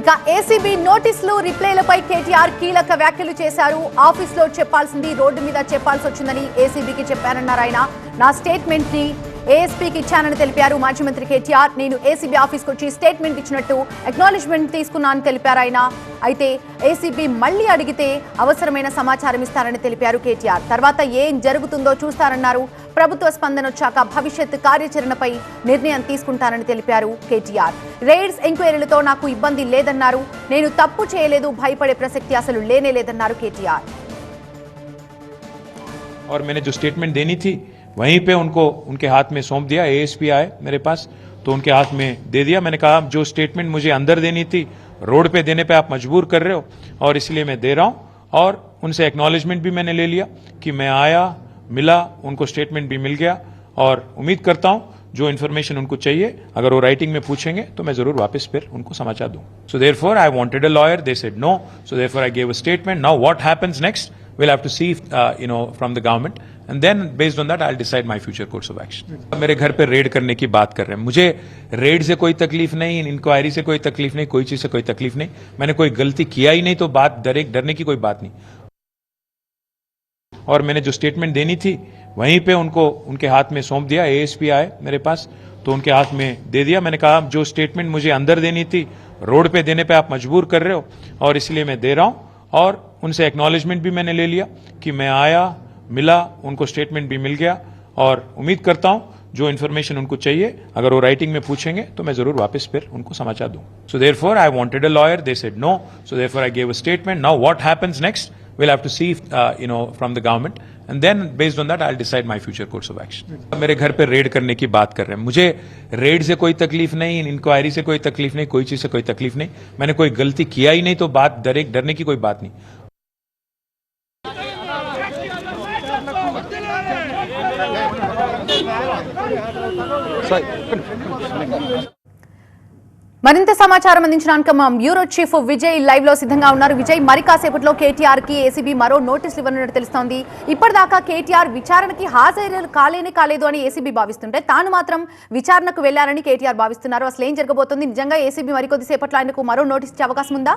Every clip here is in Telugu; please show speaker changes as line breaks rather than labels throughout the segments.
ఇక ఏసీబీ నోటీసులు రిప్లైలపై కేటీఆర్ కీలక వ్యాఖ్యలు చేశారు. ఆఫీస్లో చెప్పాల్సింది రోడ్డు మీద చెప్పాల్సి వచ్చిందని ఏసీబీకి చెప్పారన్నారు ఆయన. నా స్టేట్మెంట్ని ఏఎస్పీకి ఇచ్చానని తెలిపారు మాజీ మంత్రి కేటీఆర్ నేను ఏసీబీ ఆఫీస్కి వచ్చి స్టేట్మెంట్ ఇచ్చినట్టు అక్నాలెడ్జ్మెంట్ తీసుకున్నానని తెలిపారు ఆయన అయితే ఏసీబీ మళ్లీ అడిగితే అవసరమైన సమాచారం ఇస్తారని తెలిపారు కేటీఆర్ తర్వాత ఏం జరుగుతుందో చూస్తారన్నారు ప్రభుత్వ స్పందన వచ్చాక భవిష్యత్ కార్యాచరణపై నిర్ణయం తీసుకుంటానని తెలిపారు కేటీఆర్ రైడ్స్ ఎంక్వైరీలతో నాకు ఇబ్బంది లేదన్నారు నేను తప్పు చేయలేదు భయపడే ప్రసక్తి అసలు లేనే లేదన్నారు కేటీఆర్
और मैंने जो स्टेटमेंट देनी थी वहीं पे उनको उनके हाथ में सौंप दिया एएसपी आए मेरे पास तो उनके हाथ में दे दिया। मैंने कहा जो स्टेटमेंट मुझे अंदर देनी थी रोड पे देने पे आप मजबूर कर रहे हो और इसलिए मैं दे रहा हूँ। और उनसे एक्नॉलेजमेंट भी मैंने ले लिया कि मैं आया मिला उनको स्टेटमेंट भी मिल गया और उम्मीद करता हूँ जो इन्फॉर्मेशन उनको चाहिए अगर वो राइटिंग में पूछेंगे तो मैं ज़रूर वापस फिर उनको समाचार दूँ। So therefore I wanted a lawyer they said no so therefore I gave a statement now what happens next we'll have to see uh, you know from the and then, based on that, i'll decide my future course of action. मेरे घर पे रेड करने की बात कर रहे हैं। मुझे रेड से कोई तकलीफ़ नहीं इंक्वायरी से कोई तकलीफ़ नहीं, कोई चीज़ से कोई तकलीफ़ नहीं। मैंने कोई गलती किया ही नहीं तो बात डरे, डरने की कोई बात नहीं। और मैंने जो स्टेटमेंट देनी थी, वहीं पे उनको, उनके हाथ में सौंप दिया एएसपी आए मेरे पास तो उनके हाथ में दे दिया। मैंने कहा, जो स्टेटमेंट मुझे अंदर देनी थी, रोड पे देने पे आप मजबूर कर रहे हो, और इसलिए मैं दे रहा हूँ। और उनसे एक्नॉलेजमेंट भी मैंने ले लिया कि मैं आया मिला उनको स्टेटमेंट भी मिल गया और उम्मीद करता हूँ जो इन्फॉर्मेशन उनको चाहिए अगर वो राइटिंग में पूछेंगे तो मैं ज़रूर वापस फिर उनको समाचार दूँ so therefore I wanted a lawyer they said no so therefore I gave a statement now what happens next have to see uh, you know from the government. And then based on that i'll decide my future course of action. मेरे घर पे रेड करने की बात कर रहे हैं। मुझे रेड से कोई तकलीफ़ नहीं इंक्वायरी से कोई तकलीफ़ नहीं कोई चीज़ से कोई तकलीफ़ नहीं। मैंने कोई गलती किया ही नहीं तो बात डरे डरने की कोई बात नहीं।
మరింత సమాచారం అందించడానికి మా బ్యూరో చీఫ్ విజయ్ లైవ్లో సిద్ధంగా ఉన్నారు. విజయ్ మరి కాసేపట్లో కేటీఆర్కి ఏసీబీ మరో నోటీసులు ఇవ్వనున్నట్టు తెలుస్తోంది. ఇప్పటిదాకా కేటీఆర్ విచారణకి హాజరు కాలేనే కాలేదు అని ఏసీబీ భావిస్తుంటే తాను మాత్రం విచారణకు వెళ్ళారని కేటీఆర్ భావిస్తున్నారు. అసలు ఏం జరగబోతుంది? నిజంగా ఏసీబీ మరికొద్దిసేపట్లో ఆయనకు మరో నోటీస్ ఇచ్చే అవకాశం ఉందా?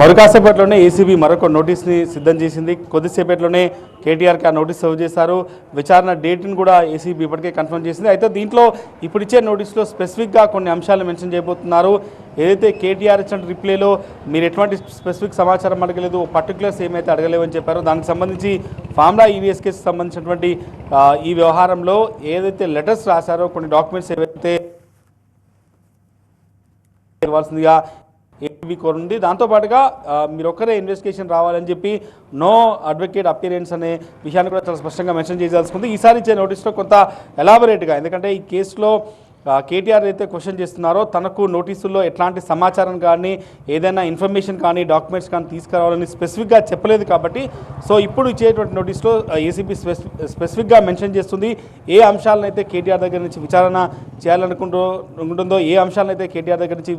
మరుకాసేపట్లోనే ఏసీబీ మరొక నోటీస్ని సిద్ధం చేసింది. కొద్దిసేపట్లోనే కేటీఆర్కి ఆ నోటీస్ సర్వ్ చేశారు. విచారణ డేట్ని కూడా ఏసీబీ ఇప్పటికే కన్ఫర్మ్ చేసింది. అయితే దీంట్లో ఇప్పుడిచ్చే నోటీస్లో స్పెసిఫిక్గా కొన్ని అంశాలు మెన్షన్ చేయబోతున్నారు. ఏదైతే కేటీఆర్ ఇచ్చిన రిప్లైలో మీరు ఎటువంటి స్పెసిఫిక్ సమాచారం అడగలేదు పర్టికులర్స్ ఏమైతే అడగలేవని చెప్పారో దానికి సంబంధించి ఫామ్లా ఈవీఎస్ కేసు సంబంధించినటువంటి ఈ వ్యవహారంలో ఏదైతే లెటర్స్ రాశారో కొన్ని డాక్యుమెంట్స్ ఏవైతే ఇవ్వాల్సిందిగా ఇవి కోరుంది దాంతోపాటుగా మీరు ఒక్కరే ఇన్వెస్టిగేషన్ రావాలని చెప్పి నో అడ్వకేట్ అపియరెన్స్ అనే విషయాన్ని కూడా చాలా స్పష్టంగా మెన్షన్ చేయాల్సి ఉంది. ఈసారి ఇచ్చే నోటీస్లో కొంత ఎలాబొరేట్గా ఎందుకంటే ఈ కేసులో కేటీఆర్ అయితే క్వశ్చన్ చేస్తున్నారో తనకు నోటీసుల్లో ఎట్లాంటి సమాచారం కానీ ఏదైనా ఇన్ఫర్మేషన్ కానీ డాక్యుమెంట్స్ కానీ తీసుకురావాలని స్పెసిఫిక్గా చెప్పలేదు కాబట్టి సో ఇప్పుడు ఇచ్చేటువంటి నోటీస్లో ఏసీబీ స్పెసిఫిక్గా మెన్షన్ చేస్తుంది ఏ అంశాలను అయితే కేటీఆర్ దగ్గర నుంచి విచారణ చేయాలనుకుంటుందో ఉంటుందో ఏ అంశాలను అయితే కేటీఆర్ దగ్గర నుంచి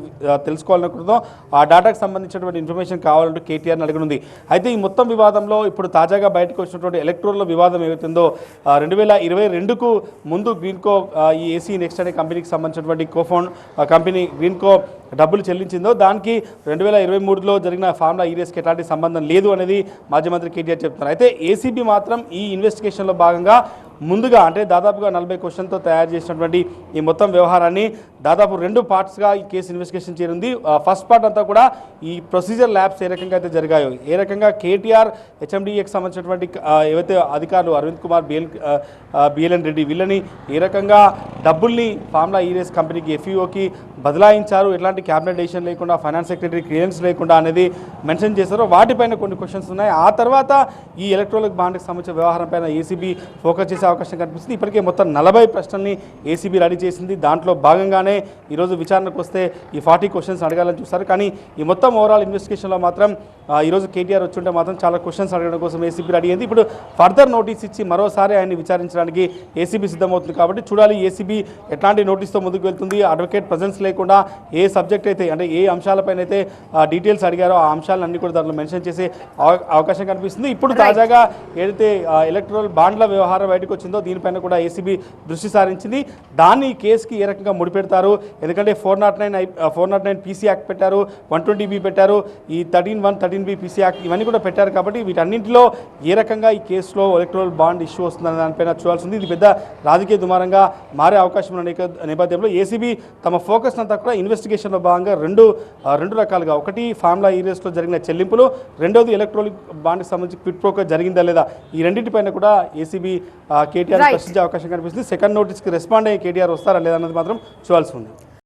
తెలుసుకోవాలనుకుంటుందో ఆ డేటాకు సంబంధించినటువంటి ఇన్ఫర్మేషన్ కావాలంటూ కేటీఆర్ని అడగనుంది. అయితే ఈ మొత్తం వివాదంలో ఇప్పుడు తాజాగా బయటకు వచ్చినటువంటి ఎలక్ట్రోల్ వివాదం ఏమవుతుందో రెండు వేల ఇరవై రెండుకు ముందు గ్రీన్కో ఈ ఏసీ నెక్స్ట్ అనే కంపెనీకి సంబంధించినటువంటి కోఫోన్ కంపెనీ గ్రీన్కో డబ్బులు చెల్లించిందో దానికి రెండు వేల ఇరవై మూడులో జరిగిన ఫార్ములా ఈరియస్కి ఎలాంటి సంబంధం లేదు అనేది మాజీ మంత్రి కేటీఆర్ చెప్తున్నారు. అయితే ఏసీబీ మాత్రం ఈ ఇన్వెస్టిగేషన్లో భాగంగా ముందుగా అంటే దాదాపుగా నలభై క్వశ్చన్తో తయారు చేసినటువంటి ఈ మొత్తం వ్యవహారాన్ని దాదాపు రెండు పార్ట్స్గా ఈ కేసు ఇన్వెస్టిగేషన్ చేరింది. ఫస్ట్ పార్ట్ అంతా కూడా ఈ ప్రొసీజర్ ల్యాబ్స్ ఏ రకంగా అయితే జరిగాయో ఏ రకంగా కేటీఆర్ హెచ్ఎండిఏకి సంబంధించినటువంటి ఏవైతే అధికారులు Arvind Kumar B L B L N Reddy వీళ్ళని ఏ రకంగా డబ్బుల్ని ఫార్ములా ఈరేస్ కంపెనీకి ఎఫ్ఈఓకి బదలాయించారు ఎలాంటి క్యాబినెట్ డెసిషన్ లేకుండా ఫైనాన్స్ సెక్రటరీ క్లియరెన్స్ లేకుండా అనేది మెన్షన్ చేశారో వాటిపైన కొన్ని క్వశ్చన్స్ ఉన్నాయి. ఆ తర్వాత ఈ ఎలక్ట్రానిక్ బాండ్కి సంబంధించిన వ్యవహారం పైన ఏసీబీ ఫోకస్ చేసి అవకాశం కనిపిస్తుంది ఇప్పటికే మొత్తం నలభై ప్రశ్నల్ని ఏసీబీ రెడీ చేసింది. దాంట్లో భాగంగానే ఈరోజు విచారణకు వస్తే ఈ ఫార్టీ క్వశ్చన్స్ అడగాలని చూస్తారు. కానీ ఈ మొత్తం ఓవరాల్ ఇన్వెస్టిగేషన్లో మాత్రం ఈరోజు కేటీఆర్ వచ్చుంటే మాత్రం చాలా క్వశ్చన్స్ అడగడం కోసం ఏసీబీ రెడీ అయింది. ఇప్పుడు ఫర్దర్ నోటీస్ ఇచ్చి మరోసారి ఆయన్ని విచారించడానికి ఏసీబీ సిద్ధమవుతుంది కాబట్టి చూడాలి ఏసీబీ ఎట్లాంటి నోటీస్తో ముందుకు వెళ్తుంది. అడ్వకేట్ ప్రజెన్స్ లేకుండా ఏ సబ్జెక్ట్ అయితే అంటే ఏ అంశాలపైన అయితే డీటెయిల్స్ అడిగారో ఆ అంశాలన్నీ కూడా దాంట్లో మెన్షన్ చేసే అవ- అవకాశం కనిపిస్తుంది ఇప్పుడు తాజాగా ఏదైతే ఎలక్ట్రల్ బాండ్ల వ్యవహారం బయటకు వచ్చిందో దీనిపైన కూడా ఏసీబీ దృష్టి సారించింది. దాన్ని కేసుకి ఏ రకంగా ముడిపెడతారు? ఎందుకంటే four nought nine four nought nine P C act పెట్టారు వన్ ట్వంటీ బి పెట్టారు ఈ thirteen one thirteen B P C act ఇవన్నీ కూడా పెట్టారు కాబట్టి వీటన్నింటిలో ఏ రకంగా ఈ కేసులో ఎలక్ట్రల్ బాండ్ ఇష్యూ వస్తుందనే దానిపైన చూడాల్సి ఉంది. ఇది పెద్ద రాజకీయ దుమారంగా మారే అవకాశం ఉన్న నేపథ్యంలో ఏసీబీ తమ ఫోకస్ అంతా కూడా ఇన్వెస్టిగేషన్లో భాగంగా రెండు రెండు రకాలుగా. ఒకటి ఫార్ములా ఈరియస్లో జరిగిన చెల్లింపులు రెండోది ఎలక్ట్రానిక్ బాండ్కి సంబంధించి క్విట్ ప్రోకో జరిగిందా లేదా? ఈ రెండింటిపైన కూడా ఏసీబీ కేటీఆర్. ప్రశ్నించే అవకాశం కనిపిస్తుంది సెకండ్ నోటీస్కి రెస్పాండ్ అయ్యే కేటీఆర్ వస్తారా లేదా అన్నది మాత్రం చూడాల్సి ఉంది